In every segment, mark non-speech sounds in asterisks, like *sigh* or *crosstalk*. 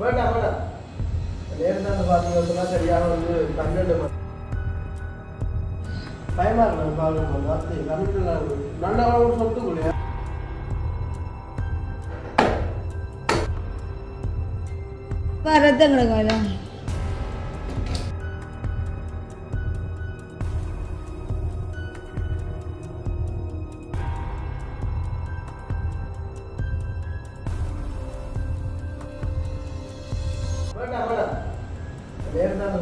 வேண்டாம் வேண்டாம் நேரில் வந்து பார்த்தீங்கன்னா சரியாக வந்து பன்னெண்டு மணி பயமா இருக்கு பாருங்க வார்த்தை கமிட்டில் நல்ல சொத்துக்குள்ளே ரத்தம் கிடக்கால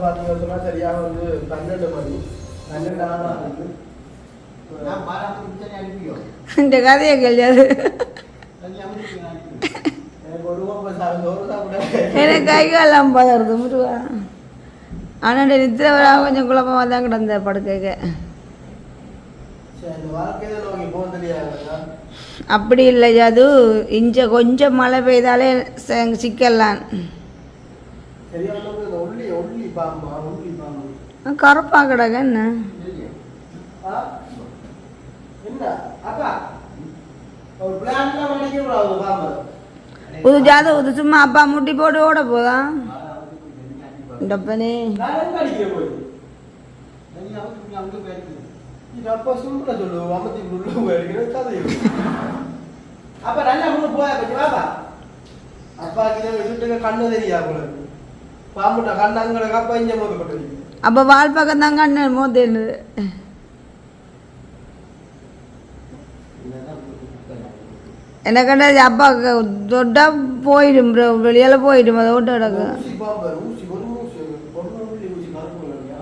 பார்த்தீங்கன்னா சரியாக வந்து பன்னெண்டு மணி பன்னெண்டு ஆனால் வந்து இந்த கதையை அமைச்சு எனக்கு கை காலம் பதறது முருவா ஆனால் நித்திர வரா கொஞ்சம் குழப்பமாக தான் கிடந்த படுக்கைக்கு. அப்படி இல்லை அது இஞ்ச கொஞ்சம் மழை பெய்தாலே ச- சிக்கலாம் கருப்பா கிடக்கு என்ன? ஆ? என்ன? அப்பா ஒரு பிளான்லாம் பண்ணிக்க கூடாது பாம்பு. புது ஜாத புது சும்மா அப்பா முட்டி போட்டு ஓட போதா? டப்பனே. அப்பா சொல்லு அப்ப நல்லா போயா அப்பா கிட்ட கண்ணு தெரியா போல இருக்கு. பாம்புட்ட கண்ணு அங்கட கப்பா இங்க மோத போட்டு அப்போ வால் பக்கம் தான் கண்ணு மோத்தேன்னு என்ன கண்டது அப்பா தொட்டா போயிடும் bro. வெளியால போயிடும் அதை விட்டு கிடக்கு ஊசி பாம்பு ஊசி ஒரு ஊசி ஒரு ஊசி ஊசி கருப்பு இல்லையா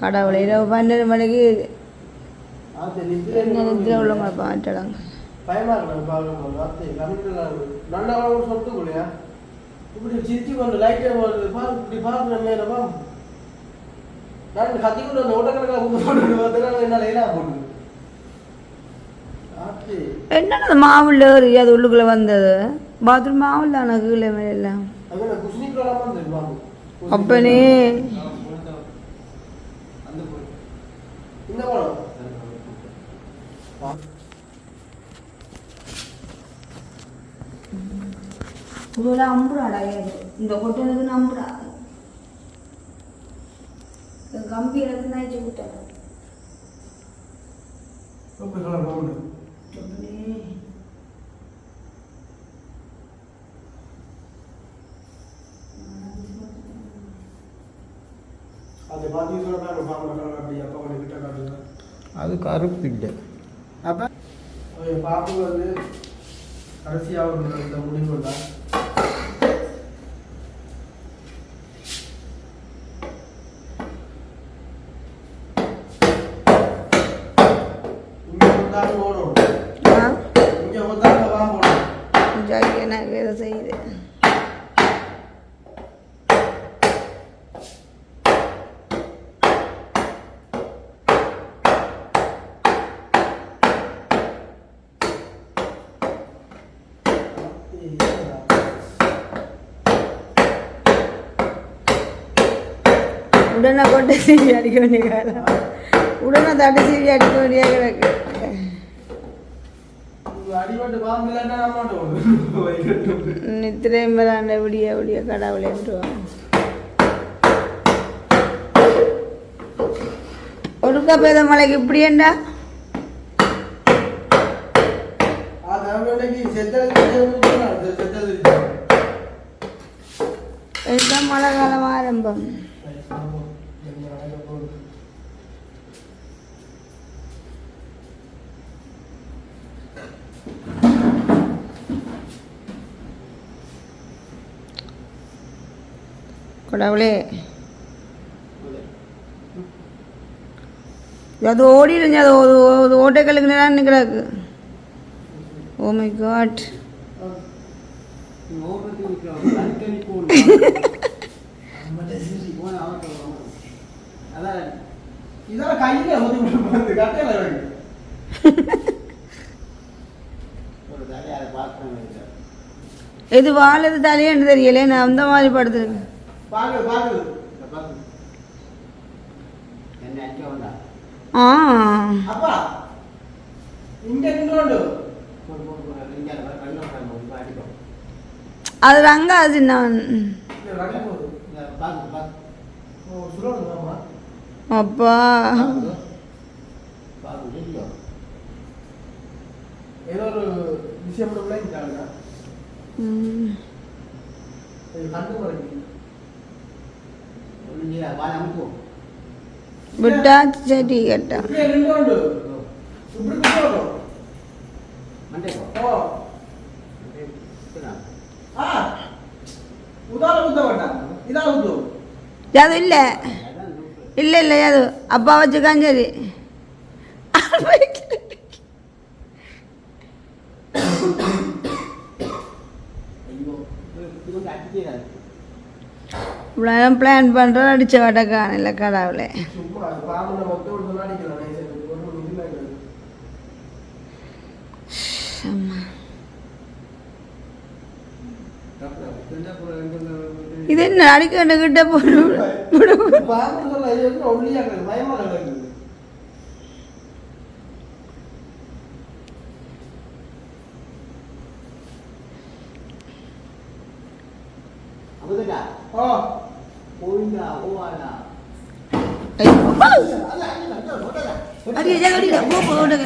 கடவுளை இரவு பன்னெண்டு மணிக்கு உள்ளவங்களை பாட்டுடாங்க பயமா இருக்கு பாருங்க வார்த்தை கமிட்டில நல்ல சொத்துக்குள்ளையா இப்படி சிரிச்சு கொண்டு லைட்டே வருது பாரு இப்படி பாருங்க மேல பாம்பு நான் கத்தி கொண்டு அந்த ஓட்டக்கணக்கில் கொண்டு போட்டு பார்த்தா என்னால் ஏனா போட்டு என்னென்ன மாவுள்ள ஏறி அது உள்ளுக்குள்ளே வந்தது? பாத்ரூம் மாவுள்ள ஆனால் கீழே மேலே அப்பனே அந்த போய் இந்த படம் இவ்வளோ அம்புறாடா ஏது இந்த கொட்டனுக்கு நம்புறா கம்பி எடுத்து நைச்சு விட்டேன். அது கருப்பு இல்லை. அப்போ பாம்பு வந்து கடைசியாக இந்த முடிவு தான் இங்கே வந்தாலும் ஓடும் ஆ இங்கே வந்தாலும் பாம்பு ஓடும் ஜாக்கி எனக்கு இதை செய்யுது உடனே கொண்டு சீவி அடிக்க வேண்டிய காலம் உடனே தட்டு சீவி அடிக்க வேண்டிய கிடக்கு நித்திரை மேலாண்ட விடிய விடிய கடவுளேன்றுவாங்க ஒடுக்க பேத மலைக்கு இப்படி ஏண்டா? கடவுளே அது ஓடிடுங்க அது ஒரு ஒரு ஓட்டைக்கல்லுக்கு நேரம் நிற்கிறாக்கு ஓ மை காட் எது *laughs* வாழது தலையன்னு தெரியல நான் அந்த மாதிரி படுத்துருக்கேன். இந்த பாத்து என்ன ஆ. அப்பா பண்ண அடிக்கும் அது பாக்கு ஓ, சுடணும் ஆமா. அப்பா பாக்கு தெரியும் ஏதோ ஒரு விஷயம் விளைஞ்சாங்க ம். கண்டு குறைக்கு ஒன்று வாழ அமுக்கும் விட்டா சரி கேட்டேன் இப்படியே நின்று கொண்டு இப்படி குத்தணும். மண்டேக்கோ ஓ ஆ உதால குத்த வேண்டாம் இதால குத்தும் அது இல்லை இல்லை இல்லை அது அப்பா வச்சுக்கான் சரி ஐயோ இது வந்து அடிச்சே இவ்வளோ பிளான் பண்ணுறோம் அடித்த வடக்கான இல்லை கடவுளே இது என்ன அடிக்கிட்ட மொத்தம் ஒரு சொன்னா அடிக்கலாம் நைஸ் ஒரு இதுல இல்லை. அம்மா. இது என்ன அடிக்கண்டு கிட்ட போட்டு பாம்பு சொல்ல இது வந்து ஒல்லியா கிடக்கு பயமா கிடக்கு அமுதடா ஓ போயிண்டா ஓவாடா அடி அடி போ போடுங்க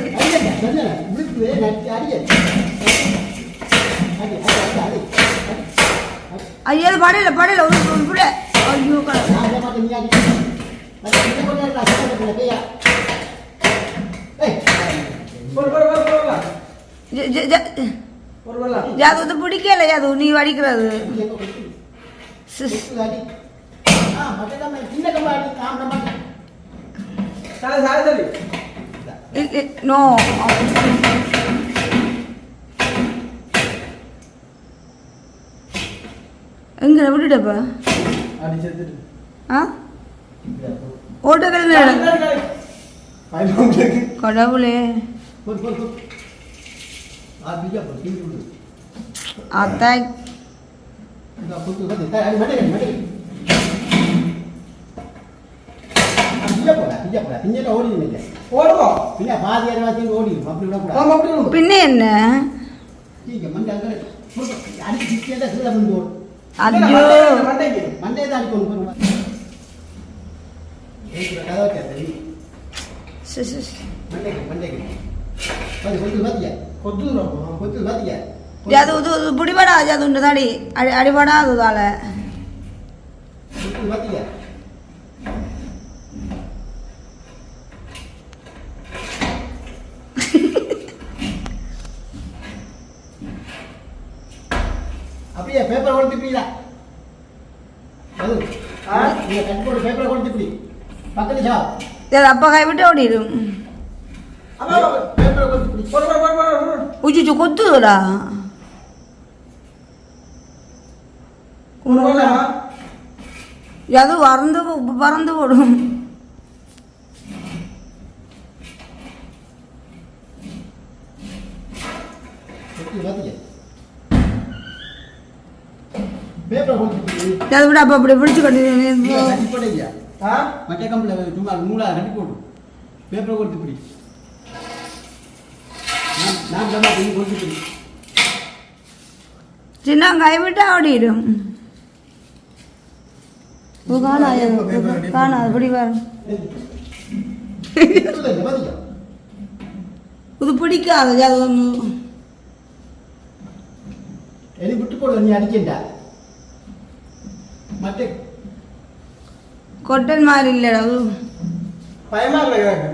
ஐயோ படையில படையில ஒரு பிள்ளை ஐயோ ஜாது பிடிக்கல ஜாது நீ வடிக்கிறது? நோ. எங்க விட்டுட்டப்பா ஆ? ஓட்டக்கல் கடவுளே. பின்ன என்ன മണ്ടേ അങ്ങനെ അടിച്ച് ചിക്കേണ്ട സീത മുൻപോ ஐயோ மண்டைக்கு, மண்டைக்கு മണ്ടേ താടിക്കൊണ്ടു കഥ அது இது இது பிடிபடா அது உண்டு தாடி அடி அடிபடா அதுதால அப்படியே பேப்பர் கொடுத்து இப்படிங்களா அது நீங்க கட் போட்டு பேப்பர் கொடுத்து இப்படி அப்பா கை விட்டு ஓடிடும் அப்பா கொத்துதுடா அது வறந்து பறந்து போடும். கொடுத்துப்பி அது விட அப்பா அப்படி பிடிச்சு கட்டி கட்டி போடுங்க ஆ? மட்டே கம்பில் சும்மா நூலா கட்டி போடு. பேப்பர் கொடுத்துப்பி நான் நான் நீ கொடுத்துப்பி சின்ன கை விட்டா ஓடிடும் காணாது காணாது இப்படி வரும் மதியம் இது பிடிக்காது அது ஒன்று എനി വിട്ടുപോടും നീ അടിക്കണ്ട മറ്റേ கொட்டன் மாதிரி இல்லைடா அது பயமா இருக்கு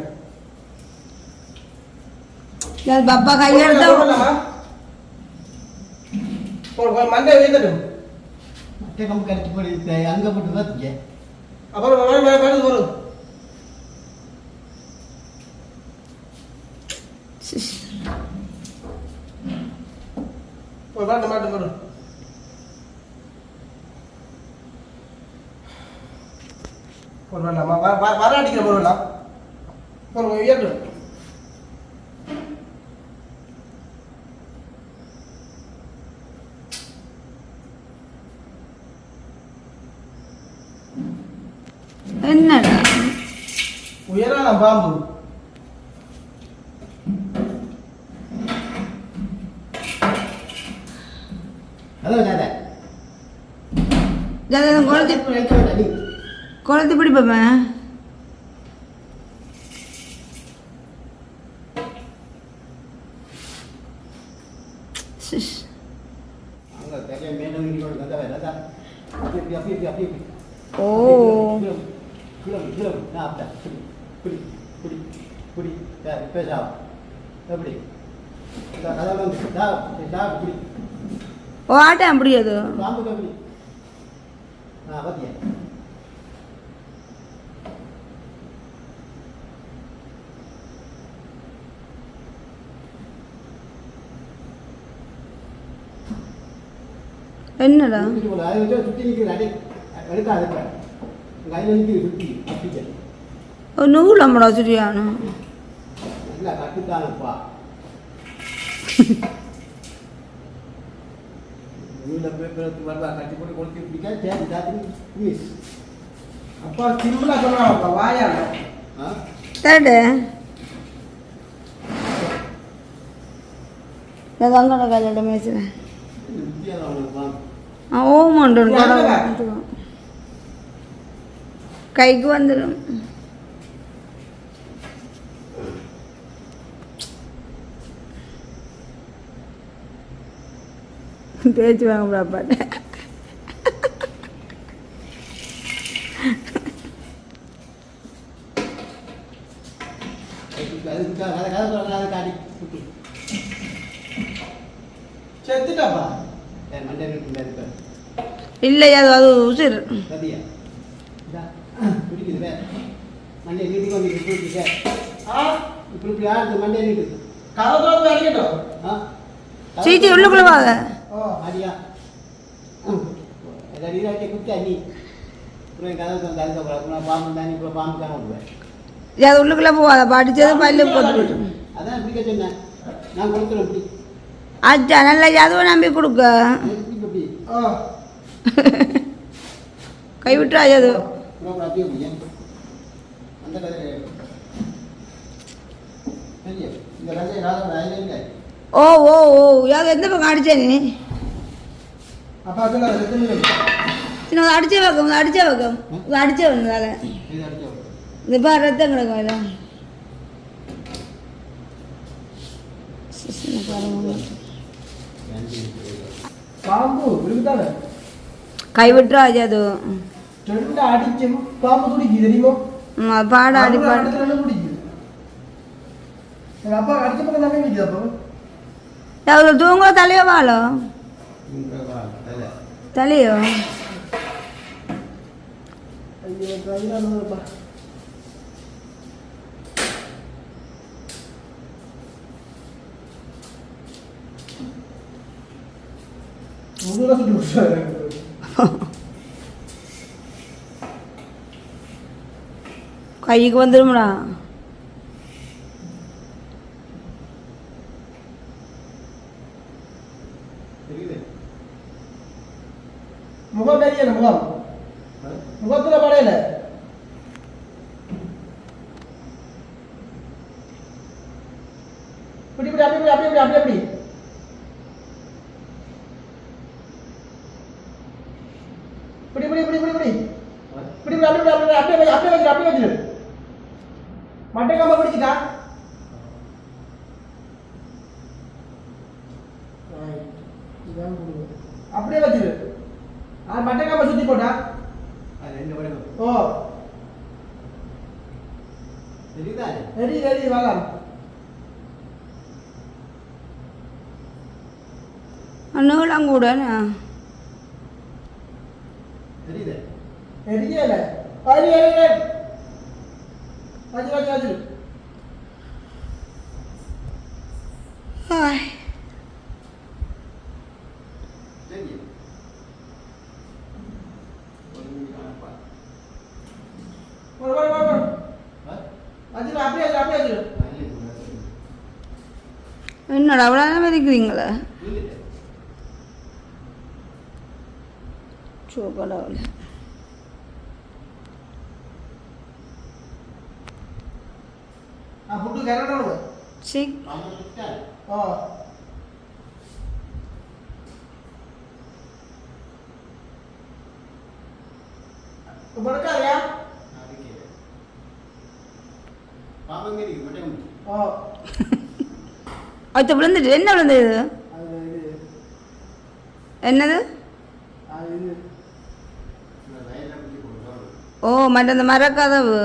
டெக்கம் கடிச்சு போயிடுச்சு அங்கே போட்டு பார்த்துக்க அப்புறம் மழை மழை கடந்து போகிறோம் ஒரு பாட்டு மாட்டு போடும் பொருளாமா வர அடிக்கிற பொருளா பொருள் ஏற்று ஆறாம் குரு குழந்தை ஜாதா ஜாதா குளத்து குளத்து நிற்கிது சுத்தி அப்படிச்சு ஒரு நூல் நம்மடா சரியானு *laughs* *laughs* அப்பா சிம்பிளா வாயா நான் தங்கட கையில மேய்ச்சிறேன் வித்தியாசம் அவனுக்கு வாங்க ஆ ஓமண்டு யாருடா? கைக்கு வந்துடும் பேச்சு வாங்க பாட்டு அதுக்கு கதை கதை சொல்ல அதை காட்டி குட்டி செத்துட்டாப்பா ஏன் மண்டே இருக்கு இருப்பார் இல்லையா அது உசிர். மண்டே நீட்டி கொண்டு பிடிக்குது ஆ? இப்படி இப்படி ஆடுது மண்டே நீட்டுது கதை ஆ? சீச்சி உள்ளுக்குள்ள வாங்க அடியா எல்லாரும் இதாட்டி குத்தி அடி அப்புறம் கதை தந்து அதுக்கப்புறம் பாம்பு தானே இப்போ பாம்பு தான் விடுவேன் அது உள்ளுக்குள்ள போவாத படிச்சது பல்லு போட்டு விட்டு அதான் பிடிக்க சொன்னேன் நான் கொடுத்துறேன் இப்படி அச்சா நல்லா அதுவும் நம்பி கொடுக்க இப்படி இப்படி ஓ அப்புறம் அப்படியே ஓ ஓ ஓ யாது எந்த பக்கம் அடிச்சே நீ அப்பா சொல்ல செத்து சின்ன ஒரு அடிச்ச பக்கம் ஒரு அடிச்ச பக்கம் ஒரு அடிச்ச வந்ததால இது அடிச்சா இந்த பாரு ரத்தம் கிடக்கும் எல்லாம் சின்ன பாருங்க. பாம்பு இருக்குதானே கை விட்டுறா அது ரெண்டு அடிச்சு பாம்பு துடிக்குது தெரியுமா ம், அது பாட அடி பாடு அடுத்த ரெண்டு பிடிக்குது எங்க அப்பா அடிச்ச பக்கம் தானே நிற்குது அப்போ அது தூங்குற தலையோ வாழோ தலையோ கைக்கு வந்துடும்டா முகம் தெரியல முகம் முகத்துல படையல இப்படி இப்படி அப்படி இப்படி அப்படி அப்படி அப்படி இப்படி இப்படி இப்படி இப்படி இப்படி அப்படியே வை, அப்படியே வச்சிரு அப்படியே வச்சிரு மட்டை காம பிடிச்சிட்டா? அப்படியே வச்சிரு ஆ மட்டை காம சுத்தி போட்டா? ஓ. ரெடி ரெடி வரலாம். நீளம் கூடண்ணா ரெடியே இல்ல அரி அரி அரி வச்சிரு வச்சிரு வச்சிரு ஹாய் போடு போடு போடு போடு வச்சிரு அப்படியே வச்சிரு அப்படியே வச்சிரு என்னடா அவ்வளோ நேரம் இருக்கிறீங்களா சூப்பராக ஆ Shake. Oh. കൊടുക്കാറിയാ അത് വിളുന്നിട്ട് എന്നാ വിളുന്നത് എന്നത് ഓ മറ്റേ മരക്കഥവ്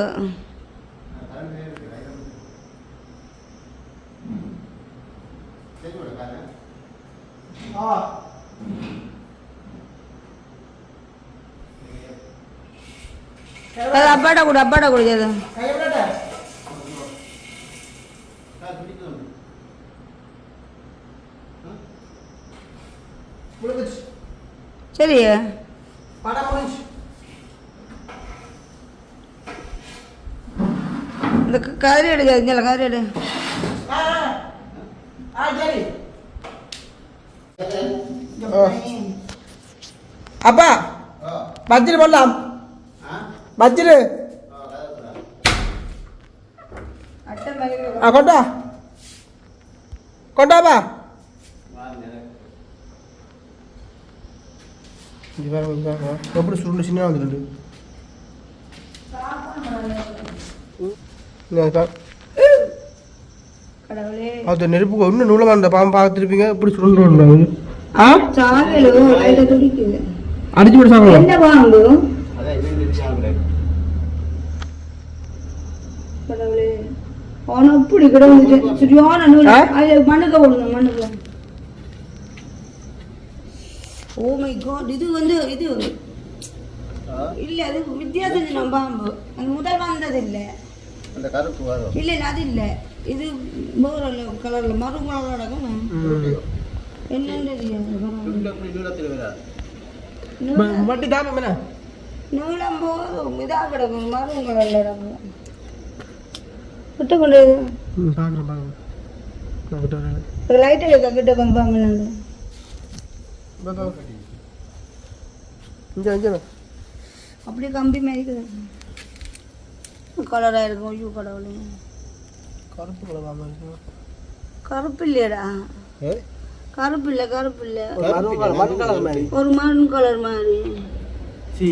അബ്ബാടെ കൂടെ അബ്ബാടെ കൂടെ ചെയ്ത്. ശരിയ. കതിരി എടുക്ക ഇങ്ങനെ കതിരി എടുക്ക அப்பா. ஆ பஜ்ஜிரு பண்ணலாம் ஆ பஜ்ஜிரு. ஆ கொண்டா கொண்டாப்பா எப்படி சுருண்டு சின்ன வந்துட்டு அது நெருப்புக்கு இன்னும் நூலமாக அந்த பாம்பு பார்த்துருப்பீங்க. இப்படி சுருண்டு ஆ? சாகலோ லைட்டை துடிக்குது. அடிச்சு போட்டு கடவுளே. அவனை இப்படி கிடந்துச்சு சரியான மண்ணுக்க போடுங்க மண்ணுக்க. ஓ மை காட் இது வந்து இது. இல்ல அது வித்தியாசம் சின்ன பாம்பு. அந்த முதல் வந்தது இல்ல. அந்த கருப்பு வரும். இல்ல இல்ல அது இல்ல. இது வேற கலர்ல கலரோட வட்டி தாம என்ன நூலம் போதும் இதாக கிடக்கும். கிடக்கும் விட்டு கொண்டு பார்க்குறேன் பார்க்குறேன் லைட் எடுக்க கிட்ட இங்கே இங்கே அப்படியே கம்பி மாதிரி கலராக இருக்கும். ஐயோ கடவுளே. கருப்பு கலர் பாம்பு இருக்கு. கருப்பு இல்லையடா. கருப்பு இல்லை கருப்பு இல்லை கலர் மாதிரி. ஒரு மண் கலர் மாதிரி. சி.